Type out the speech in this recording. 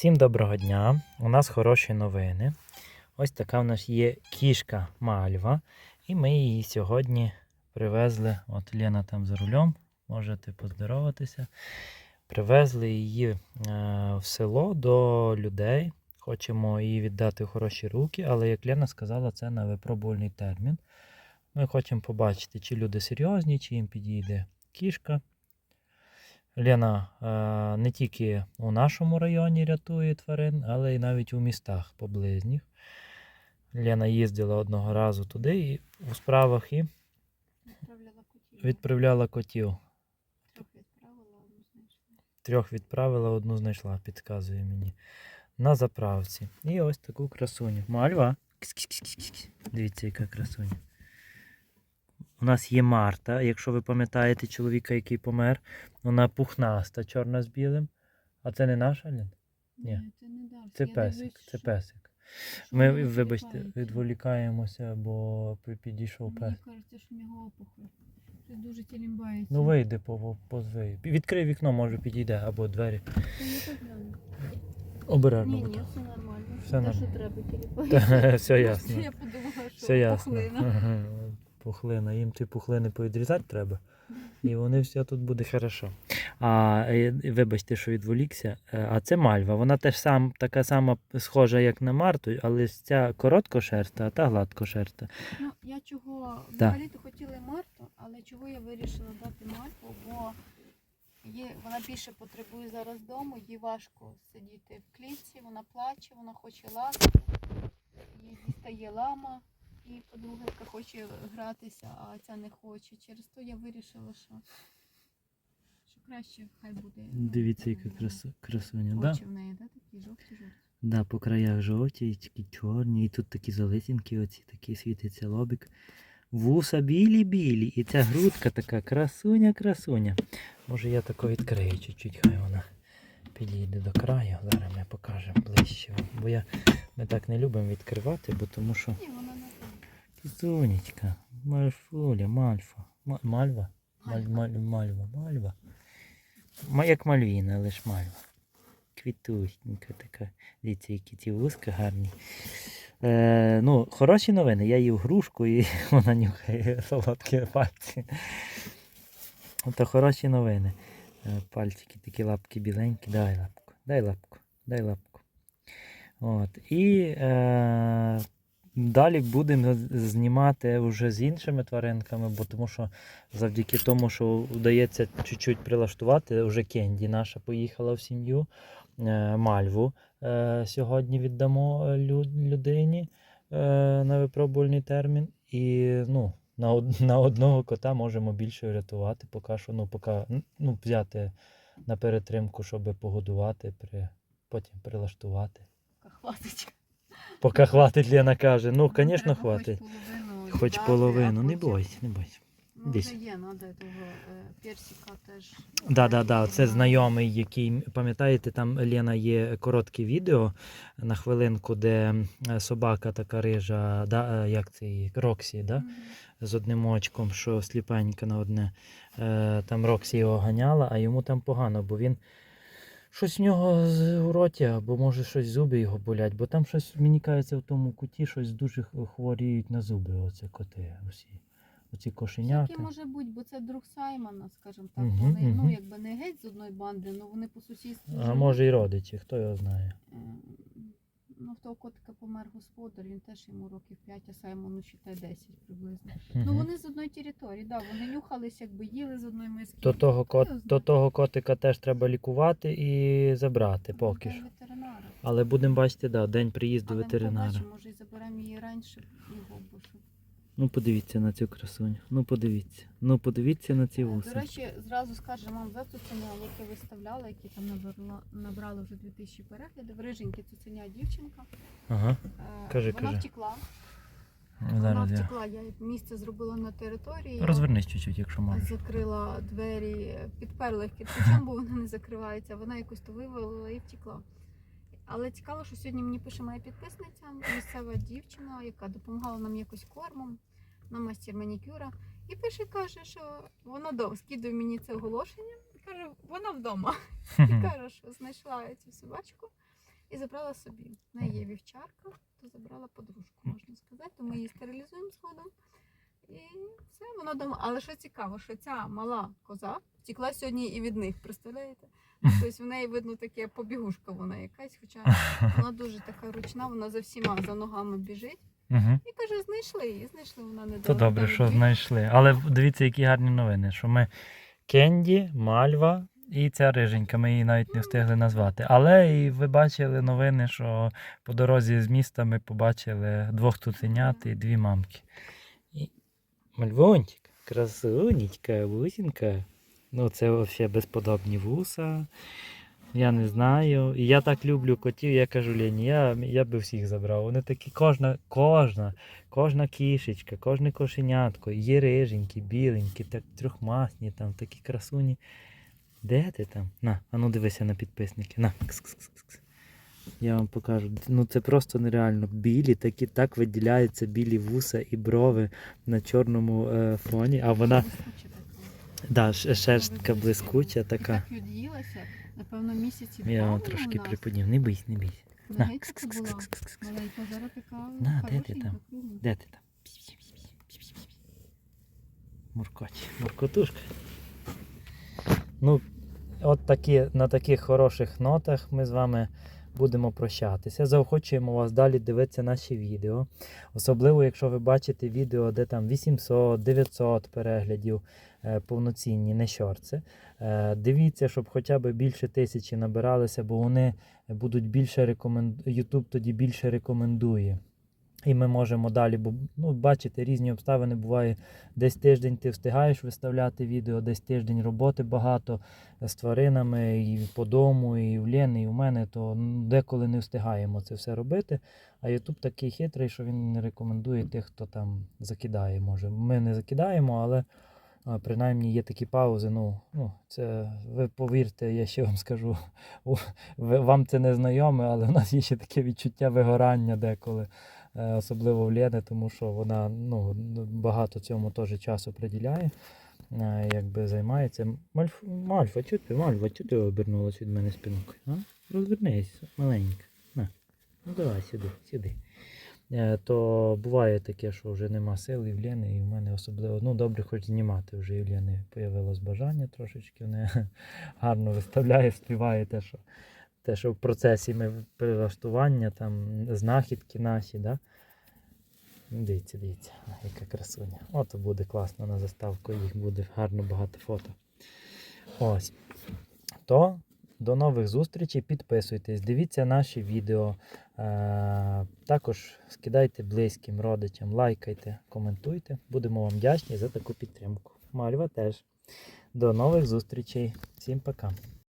Всім доброго дня! У нас хороші новини. Ось така в нас є кішка Мальва. І ми її сьогодні привезли. От Лена там за рулем, можете поздороватися. Привезли її е, в село до людей. Хочемо її віддати в хороші руки, але як Лена сказала, це на випробувальний термін. Ми хочемо побачити, чи люди серйозні, чи їм підійде кішка. Лена е, не тільки у нашому районі рятує тварин, але й навіть у містах поближніх. Лена їздила одного разу туди і у справах і Відправляла котів. відправляла котів. Трьох відправила, одну знайшла. Трьох відправила, одну знайшла, підказує мені. На заправці. І ось таку красуню. Мальва. Дивіться, яка красуня. У нас є Марта, якщо ви пам'ятаєте чоловіка, який помер. Вона пухнаста, чорна з білим. А це не наша Лен? Ні. це не Дарс. Це Я песик, дивлюсь, це що- песик. що Ми, вибачте, відволікаємося, бо пі- підійшов Мені кажеться, що в нього опухоль. Це дуже тілімбається. Ну вийди по позви. Відкрий вікно, може підійде, або двері. Обережно. Ні, ні, все нормально. Все Те, що треба, тіліпається. Все ясно. Я подумала, що Все ясно. пухлина. Їм ті пухлини повідрізати треба. І вони все тут буде хорошо. А е, вибачте, що відволікся. Е, А це мальва. Вона теж сам така сама схожа, як на Марту, але ця короткошерста, а та гладкошерста. Ну, я чого Так. взагалі-то хотіла Марту, але чого я вирішила дати Мальву, бо є, вона більше потребує зараз дому, їй важко сидіти в клітці, вона плаче, вона хоче ласки, їй дістає лама, і подруга хоче гратися, а ця не хоче. Через то я вирішила, що, що краще хай буде. Дивіться, яка м, красу, красуня. Да? Очі в неї, да, такі жовті-жовті. Да, по краях жовті, і такі чорні, і тут такі залисінки, оці такі світиться лобик. Вуса білі-білі, і ця грудка така красуня-красуня. Може я тако відкрию чуть-чуть, хай вона підійде до краю. Зараз ми покажемо ближче. Бо я, ми так не любимо відкривати, бо тому що Ні, вона мальфуля, мальфа. Ма- Мальва? Маль, маль, мальва, мальва. Як мальвіна, лиш мальва. Квітусенька така. Дивіться, які ці вузка гарні. Е, ну, хороші новини. Я їв грушку і вона нюхає солодкі пальці. Ото хороші новини. Е, Пальчики такі лапки біленькі. Дай лапку, дай лапку, дай лапку. От. І е, далі будемо знімати вже з іншими тваринками, бо тому що завдяки тому, що вдається чуть-чуть прилаштувати, вже Кенді наша поїхала в сім'ю. Е, Мальву е, сьогодні віддамо е, людині на випробувальний термін. І ну, на, одного кота можемо більше врятувати, поки що, ну, поки, ну, взяти на перетримку, щоб погодувати, потім прилаштувати. хватить. Поки хватить, Лена каже. Ну, звісно, хватить. Хоч половину, не бойся, не бойся. Ну, Десь. вже є, треба того персика теж. Да, да, да, це знайомий, який, пам'ятаєте, там Лена є коротке відео на хвилинку, де е, собака така рижа, да, е, як це її, Роксі, да? З одним очком, що сліпенька на одне. Там Роксі його ганяла, а йому там погано, бо він щось в нього з- у роті, або може щось зуби його болять, бо там щось, мені кажеться, в тому куті щось дуже хворіють на зуби, Оце коти, усі. Оці кошенята. Всяке може бути, бо це друг Саймона, скажімо так. Угу, вони ну якби не геть з одної банди, але вони по сусідству. А може і родичі, хто його знає. Ну, в того котика помер господар, він теж йому років 5, а Саймону считай 10 приблизно. Ну вони з одної території, да, вони нюхались, якби їли з одної миски. До того, кот, Хто його до знає? того котика теж треба лікувати і забрати поки Та що. ветеринара. Але будемо бачити, да, день приїзду Але ми ветеринара. побачимо, може і заберемо її раніше його, бо щоб Ну подивіться на цю красуню. Ну подивіться. Ну подивіться на ці Е, До речі, зразу скажемо вам за цуценя, яке виставляли, які там набрало, набрали вже 2000 переглядів. Риженьке цуценя дівчинка. Ага. Е, Кажи, вона кажи. втекла. Вона Зараз я. втекла, я місце зробила на території. Розвернись чуть-чуть, якщо можеш. Закрила двері, підперла їх кирпичом, бо вона не закривається. Вона якось то вивалила і втекла. Але цікаво, що сьогодні мені пише моя підписниця, місцева дівчина, яка допомагала нам якось кормом на мастер манікюра. І пише, каже, що вона вдома. Скидує мені це оголошення. Каже, вона вдома. І каже, що знайшла цю собачку. і забрала собі. В неї є вівчарка, то забрала подружку, можна сказати. То ми її стерилізуємо згодом. І все, вона дома. Але що цікаво, що ця мала коза втекла сьогодні і від них, представляєте? Тобто в неї видно таке побігушка вона якась, хоча вона дуже така ручна, вона за всіма за ногами біжить. Угу. І каже, знайшли її, знайшли вона не То добре, що знайшли. Але дивіться, які гарні новини, що ми Кенді, Мальва і ця риженька, ми її навіть не встигли назвати. Але і ви бачили новини, що по дорозі з міста ми побачили двох цуценят і дві мамки. І Мальвончик, красунечка, вусінька. Ну, це взагалі безподобні вуса. Я не знаю. І я так люблю котів, я кажу Лені, я, я би всіх забрав. Вони такі, кожна, кожна, кожна кішечка, кожне кошенятко, є риженькі, біленькі, так трьохмасні, там, такі красуні. Де ти там? На, а ну дивися на підписники. На. Я вам покажу. Ну це просто нереально. Білі, такі так виділяються білі вуса і брови на чорному е, фоні. А вона, да, шерстка блискуча така. Так від'їлася, напевно, місяці Я вам трошки приподняв. Не бийся, не бийся. На. На, де ти там? Де ти там? Муркоч. Муркотушка. Ну, от такі, на таких хороших нотах ми з вами будемо прощатися. Заохочуємо вас далі дивитися наші відео. Особливо, якщо ви бачите відео, де там 800-900 переглядів повноцінні, не шорти. Е, дивіться, щоб хоча б більше тисячі набиралися, бо вони будуть більше рекоменду... YouTube тоді більше рекомендує. І ми можемо далі, бо ну, бачите, різні обставини буває. Десь тиждень ти встигаєш виставляти відео, десь тиждень роботи багато з тваринами і по дому, і в Лєни, і в мене, то деколи не встигаємо це все робити. А Ютуб такий хитрий, що він не рекомендує тих, хто там закидає. Може. Ми не закидаємо, але принаймні є такі паузи. Ну, ну, це ви повірте, я ще вам скажу, вам це не знайоме, але в нас є ще таке відчуття вигорання деколи е, особливо в Лєни, тому що вона ну, багато цьому теж часу приділяє, е, якби займається. Мальф, Мальфа, чого ти, Мальфа, чого ти обернулась від мене спинкою? А? Розвернись, маленька. На. Ну давай сюди, сюди. Е, То буває таке, що вже нема в Лєни, і в мене особливо, ну добре, хоч знімати вже і в Лєни появилось бажання трошечки. Вона гарно виставляє, співає те, що те, що в процесі ми прилаштування, там знахідки наші, да? Дивіться, дивіться, яка красуня. Ото буде класно на заставку, їх буде гарно багато фото. Ось. То до нових зустрічей, підписуйтесь, дивіться наші відео. Е- також скидайте близьким родичам, лайкайте, коментуйте. Будемо вам вдячні за таку підтримку. Мальва теж. До нових зустрічей. Всім пока.